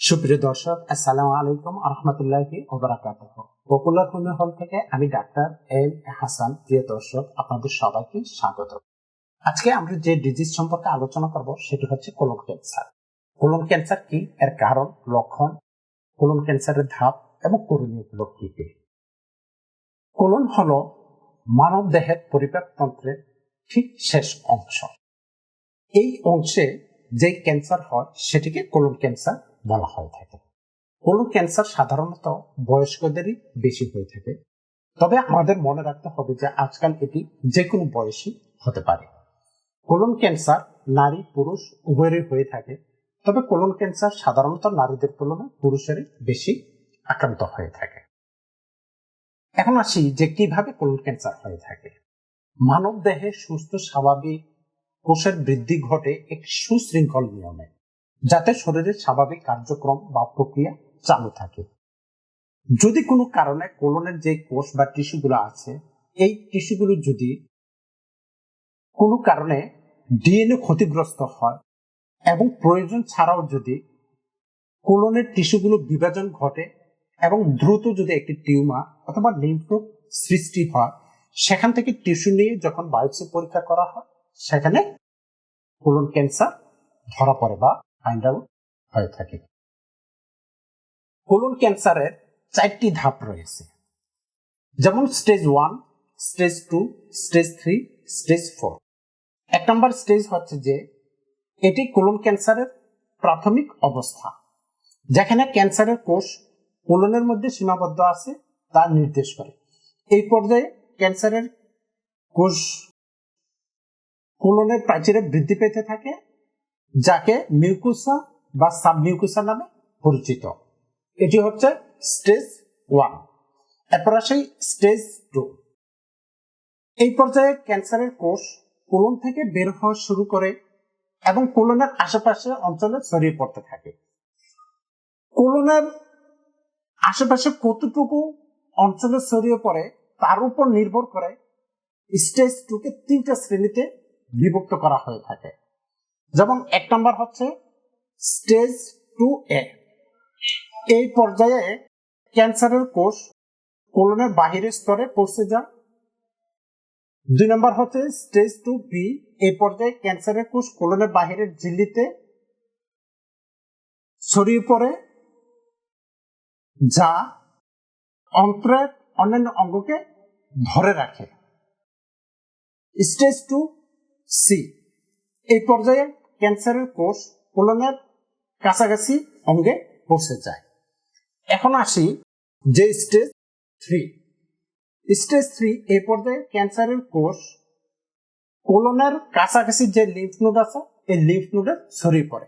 সুপ্রিয় দর্শক, আসসালামু আলাইকুম আহমতুল্লাহি ওবরাকাতুহ পপুলার হোমিও হল থেকে আমি ডাক্তার এম হাসান। প্রিয় দর্শক, আপনাদের সবাইকে স্বাগত। আজকে আমরা যে ডিজিজ সম্পর্কে আলোচনা করব, সেটি হচ্ছে কোলন ক্যান্সার কোলন ক্যান্সার কি? এর কারণ, লক্ষণ কোলন ক্যান্সারের ধাপ এবং করণীয়গুলো কি কি? কোলন হলো মানব দেহের পরিপাকতন্ত্রের ঠিক শেষ অংশ। এই অংশে যে ক্যান্সার হয়, সেটিকে কোলন ক্যান্সার বলা হয়ে থাকে। কোলন ক্যান্সার সাধারণত বয়স্কদেরই বেশি হয়ে থাকে। তবে আমাদের মনে রাখতে হবে যে আজকাল এটি যে কোনো বয়সী হতে পারে। কোলন ক্যান্সার নারী, পুরুষ উভয়েরই হয়ে থাকে। তবে কোলন ক্যান্সার সাধারণত নারীদের তুলনায় পুরুষেরই বেশি আক্রান্ত হয়ে থাকে। এখন আসি যে কীভাবে কোলন ক্যান্সার হয়ে থাকে। মানব দেহে সুস্থ, স্বাভাবিক কোষের বৃদ্ধি ঘটে এক সুশৃঙ্খল নিয়মে। যাতে শরীরের স্বাভাবিক কার্যক্রম বা প্রক্রিয়া চালু থাকে। যদি কোনো কারণে কোলনের যে কোষ বা টিস্যুগুলো আছে, এই টিস্যুগুলো যদি কোনো কারণে ডিএনএ ক্ষতিগ্রস্ত হয় এবং প্রয়োজন ছাড়াও যদি কোলনের টিস্যুগুলো বিভাজন ঘটে এবং দ্রুত যদি একটি টিউমার অথবা লিম্ফোড সৃষ্টি হয়, সেখান থেকে টিস্যু নিয়ে যখন বায়োপসি পরীক্ষা করা হয়, সেখানে কোলন ক্যান্সার ধরা পড়ে বা আউট হয়ে থাকে। কোলন ক্যান্সারের চারটি ধাপ রয়েছে। যেমন stage one stage two stage three stage four এক নম্বর স্টেজ হচ্ছে যে এটি কোলন ক্যান্সারের প্রাথমিক অবস্থা। যেখানে ক্যান্সারের কোষ কোলনের মধ্যে সীমাবদ্ধ আছে, তা নির্দেশ করে। এই পর্যায়ে ক্যান্সারের কোষ কোলনের প্রাচীরে বৃদ্ধি পেতে থাকে যাকে মিউকুসা বা সাবমিউকুসা নামে পরিচিত। এটি হচ্ছে স্টেজ ওয়ান। এরপর আসে স্টেজ টু। এই পর্যায়ে ক্যান্সারের কোষ কোলন থেকে বের হওয়া শুরু করে এবং কোলনের আশেপাশে অঞ্চলে ছড়িয়ে পড়তে থাকে। কোলনের আশেপাশে কতটুকু অঞ্চলে ছড়িয়ে পড়ে তার উপর নির্ভর করে স্টেজ টুকে তিনটা শ্রেণীতে বিভক্ত করা হয়ে থাকে। যেমন এক নম্বর হচ্ছে স্টেজ টু এ। এই পর্যায়ে ক্যান্সারের কোষ কোলনের বাহিরের স্তরে পৌঁছে যায়। দুই নম্বর হচ্ছে স্টেজ টু বি। এই পর্যায়ে ক্যান্সারের কোষ কোলনের বাহিরের ঝিল্লিতে ছড়িয়ে পড়ে, যা অন্ত্রের অন্যান্য অঙ্গকে ধরে রাখে। Stage two C. এই পর্যায়ে ক্যান্সারের কোষ কোলনের কাছাকাছি অঙ্গে পৌঁছে যায়। এখন আসি যে স্টেজ থ্রি। স্টেজ থ্রি এই পর্যায়ে ক্যান্সারের কোষ কোলনের কাছাকাছি যে লিম্ফ নোড আছে, এই লিম্ফ নোডে ছড়িয়ে পড়ে।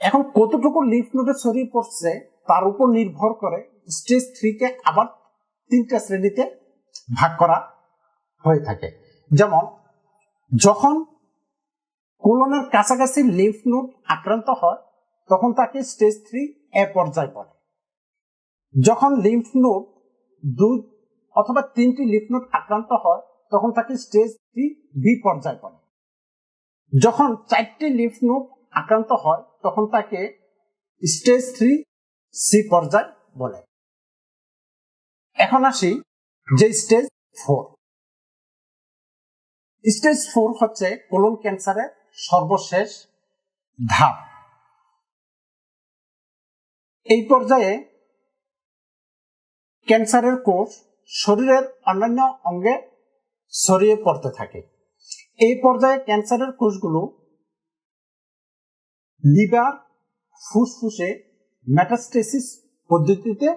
এখন কতটুকু লিম্ফ নোডে ছড়িয়ে পড়ছে, তার উপর নির্ভর করে স্টেজ থ্রিকে আবার তিনটা শ্রেণীতে ভাগ করা হয়ে থাকে। যেমন, যখন কোলনের কাছাকাছি লিম্ফ নোড আক্রান্ত হয়, তখন তাকে স্টেজ থ্রি এ পর্যায় বলে যখন লিম্ফ নোড দুই অথবা তিনটি লিম্ফ নোড আক্রান্ত হয়, তখন তাকে স্টেজ থ্রি বি পর্যায় বলে যখন চারটি লিম্ফ নোড আক্রান্ত হয়, তখন তাকে স্টেজ থ্রি সি পর্যায় বলে। এখন আসি যে স্টেজ ফোর স্টেজ ফোর হচ্ছে কোলন ক্যান্সারের সর্বশেষ ধাপ। এই পর্যায়ে ক্যান্সারের কোষ শরীরের অন্যান্য অঙ্গে ছড়িয়ে পড়তে থাকে। এই পর্যায়ে ক্যান্সারের কোষগুলো লিভার ফুসফুসে ম্যাটাস্টেসিস পদ্ধতিতে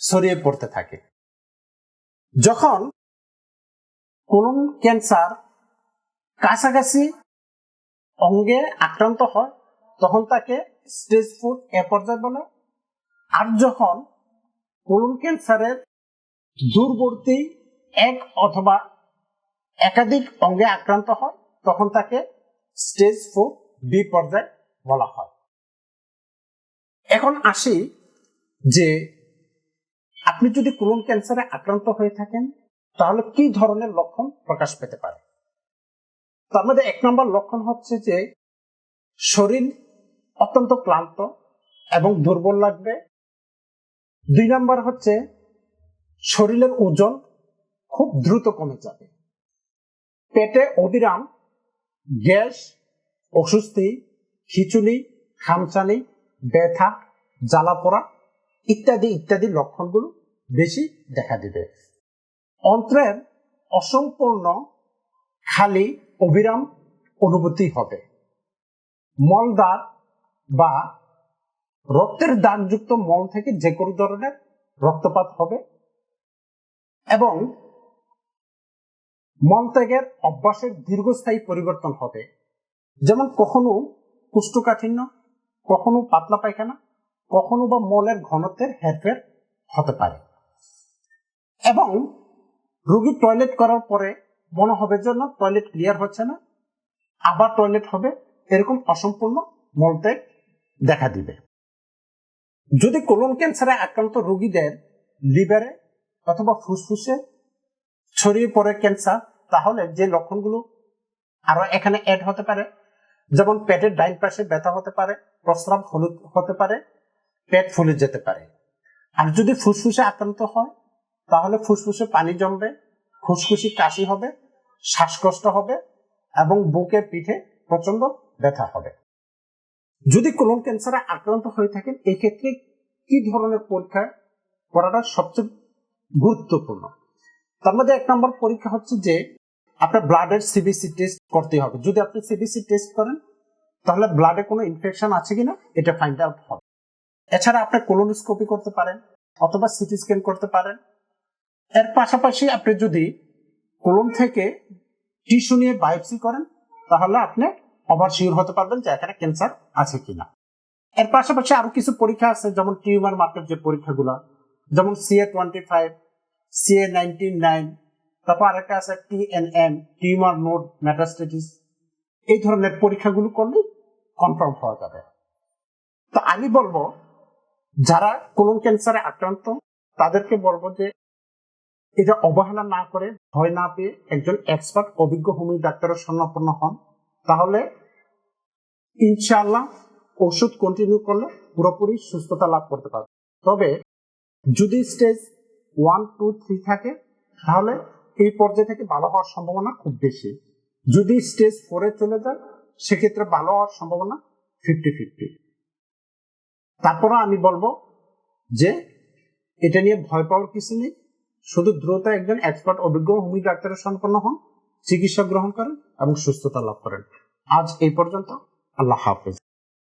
ছড়িয়ে পড়তে থাকে। যখন কোলন ক্যান্সার কাছাকাছি অঙ্গে আক্রান্ত হয়, তখন তাকে স্টেজ ফোর এ পর্যায়ে বলে। আর যখন কোলন ক্যান্সারের দূরবর্তী এক অথবা একাধিক অঙ্গে আক্রান্ত হয়, তখন তাকে স্টেজ ফোর বি পর্যায়ে বলা হয়। এখন আসি যে আপনি যদি কোলন ক্যান্সারে আক্রান্ত হয়ে থাকেন, তাহলে কি ধরনের লক্ষণ প্রকাশ পেতে পারে? তার মধ্যে এক নম্বর লক্ষণ হচ্ছে যে শরীর অত্যন্ত ক্লান্ত এবং দুর্বল লাগবে। দুই নাম্বার হচ্ছে শরীরের ওজন খুব দ্রুত কমে যাবে। পেটে অবিরাম গ্যাস, অস্বস্তি, খিচুনি, খামচানি, ব্যথা, জ্বালা পোড়া ইত্যাদি ইত্যাদি লক্ষণগুলো বেশি দেখা দিবে। অন্ত্রের অসম্পূর্ণ খালি অবিরাম অনুভূতি হবে। মলদার বা রক্তের দাগযুক্ত মল থেকে যে কোনো ধরনের রক্তপাত হবে এবং মলত্যাগের অভ্যাসের দীর্ঘস্থায়ী পরিবর্তন হবে। যেমন কখনো কুষ্ঠকাঠিন্য, কখনো পাতলা পায়খানা, কখনো বা মলের ঘনত্বের হেরফের হতে পারে। এবং রোগী টয়লেট করার পরে হবে যেন টয়লেট ক্লিয়ার হচ্ছে না, আবার টয়লেট হবে, এরকম অসম্পূর্ণ মলত্যাগ দেখা দিবে। যদি কোলন ক্যান্সারে আক্রান্ত রোগীদের লিভারে অথবা ফুসফুসে ছড়িয়ে পড়ে ক্যান্সার তাহলে যে লক্ষণগুলো আরও এখানে অ্যাড হতে পারে, যেমন পেটের ডাইন পাশে ব্যথা হতে পারে, প্রস্রাব হলুদ হতে পারে, পেট ফুলে যেতে পারে। আর যদি ফুসফুসে আক্রান্ত হয়, তাহলে ফুসফুসে পানি জমবে খুসখুসি কাশি হবে শ্বাসকষ্ট হবে এবং বুকে পিঠে প্রচণ্ড ব্যথা হবে। যদি কোলন ক্যান্সারে আক্রান্ত হয়ে থাকেন এই ক্ষেত্রে কি ধরনের পরীক্ষা করাটা সবচেয়ে গুরুত্বপূর্ণ? তার মধ্যে এক নম্বর পরীক্ষা হচ্ছে যে আপনার ব্লাডের সিবিসি টেস্ট করতে হবে। যদি আপনি সিবিসি টেস্ট করেন, তাহলে ব্লাডে কোনো ইনফেকশন আছে কিনা, এটা ফাইন্ড আউট হবে। এছাড়া আপনি কোলোনোস্কোপি করতে পারেন অথবা সিটি স্ক্যান করতে পারেন। এর পাশাপাশি আপনি যদি কোলন থেকে টিস্যু নিয়ে বায়োপসি করেন, তাহলে আপনি অবার শিওর হতে পারবেন যে এখানে ক্যান্সার আছে কিনা। এর পাশাপাশি আরও কিছু পরীক্ষা আছে, যেমন টিউমার মার্কের যে পরীক্ষাগুলো, যেমন CA twenty five CA ninety nine তারপর আরেকটা আছে টিএনএম টিউমার নোড মেটাস্টেটিস। এই ধরনের পরীক্ষাগুলো করলে কনফার্ম হওয়া যাবে। তো আমি বলব, যারা কোলন ক্যান্সারে আক্রান্ত, তাদেরকে বলব যে এটা অবহেলা না করে, ভয় না পেয়ে একজন এক্সপার্ট অভিজ্ঞ হোমিও ডাক্তারের স্বর্ণাপন্ন হন, তাহলে ইনশাআল্লাহ ওষুধ কন্টিনিউ করলে পুরোপুরি সুস্থতা লাভ করতে পারবে। তবে যদি স্টেজ ওয়ান টু থ্রি থাকে, তাহলে এই পর্যায়ে থেকে ভালো হওয়ার সম্ভাবনা খুব বেশি। যদি স্টেজ ফোরে চলে যায়, সেক্ষেত্রে ভালো হওয়ার সম্ভাবনা ফিফটি ফিফটি তারপরে আমি বলব যে এটা নিয়ে ভয় পাওয়ার কিছু নেই। শুধু দ্রুত একজন এক্সপার্ট অভিজ্ঞ হোমি ডাক্তারের সম্পন্ন হন চিকিৎসা গ্রহণ করেন এবং সুস্থতা লাভ করেন। আজ এই পর্যন্ত আল্লাহ হাফেজ।